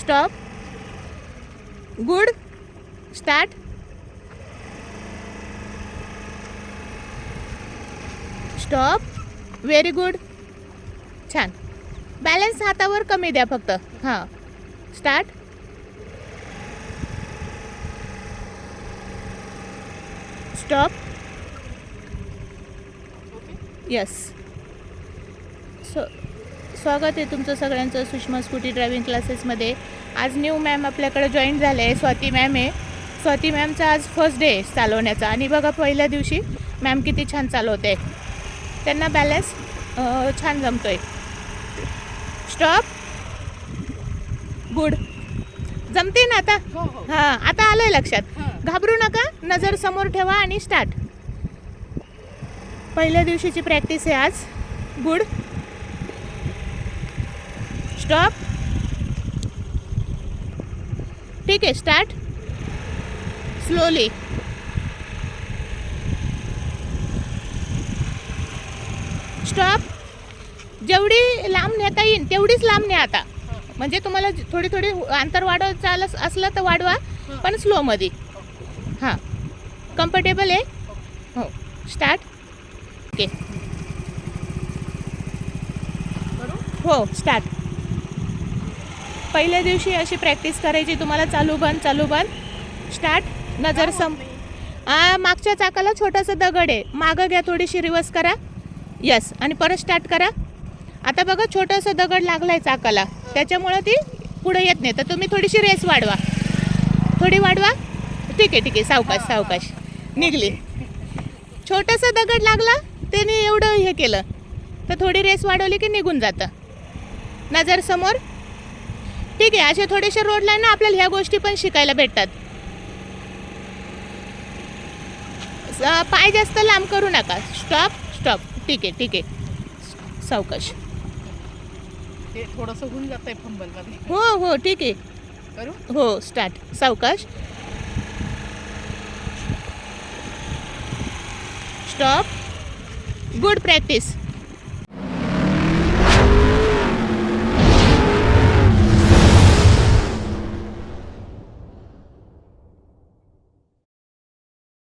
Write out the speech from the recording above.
Stop good start stop very good छान. Balance हातावर कमी द्या फक्त. हां. स्टार्ट स्टॉप यस सो स्वागत आहे तुमचं सगळ्यांचं सुषमा स्कूटी ड्रायव्हिंग क्लासेसमध्ये आज न्यू मॅम आपल्याकडे जॉईन झाले आहे. स्वाती मॅम आहे. स्वाती मॅमचा आज फर्स्ट डे आहे चालवण्याचा. आणि बघा पहिल्या दिवशी मॅम किती छान चालवते त्यांना बॅलन्स छान जमतोय. स्टॉप गुड जमते ना आता? हो हो. हां आता आलंय लक्षात. हां. घाबरू नका. नजर समोर ठेवा आणि स्टार्ट पहिल्या दिवशीची प्रॅक्टिस आहे आज. गुड स्टॉप ठीक आहे स्टार्ट स्लोली स्टॉप जेवढी लांब नेता येईल तेवढीच लांब न्या आता. म्हणजे तुम्हाला थोडी थोडी अंतर वाढवायचं आलं असलं तर वाढवा पण स्लोमध्ये हां. कम्फर्टेबल आहे? हो. स्टार्ट ओके हो स्टार्ट पहिल्या दिवशी अशी प्रॅक्टिस करायची तुम्हाला चालू बंद चालू बंद. स्टार्ट नजर सम आ, मागच्या चाकाला छोटासा दगड आहे. मागं घ्या थोडीशी रिवर्स करा. यस आणि परत स्टार्ट करा. आता बघा छोटासा दगड लागलाय चाकाला. त्याच्यामुळं ती पुढे येत नाही. तर तुम्ही थोडीशी रेस वाढवा. थोडी वाढवा. ठीक आहे ठीक आहे. सावकाश सावकाश. निघली. छोटासा दगड लागला त्याने एवढं हे केलं. तर थोडी रेस वाढवली की निघून जातं. नजर समोर. ठीक आहे असे थोडेसे रोडला ना आपल्याला ह्या गोष्टी पण शिकायला भेटतात. पाय जास्त लांब करू नका. स्टॉप स्टॉप ठीक आहे ठीक आहे. सावकाश. थोडंसं होऊन जात आहे हो हो ठीक आहे. करू? हो स्टार्ट सावकाश. Stop good practice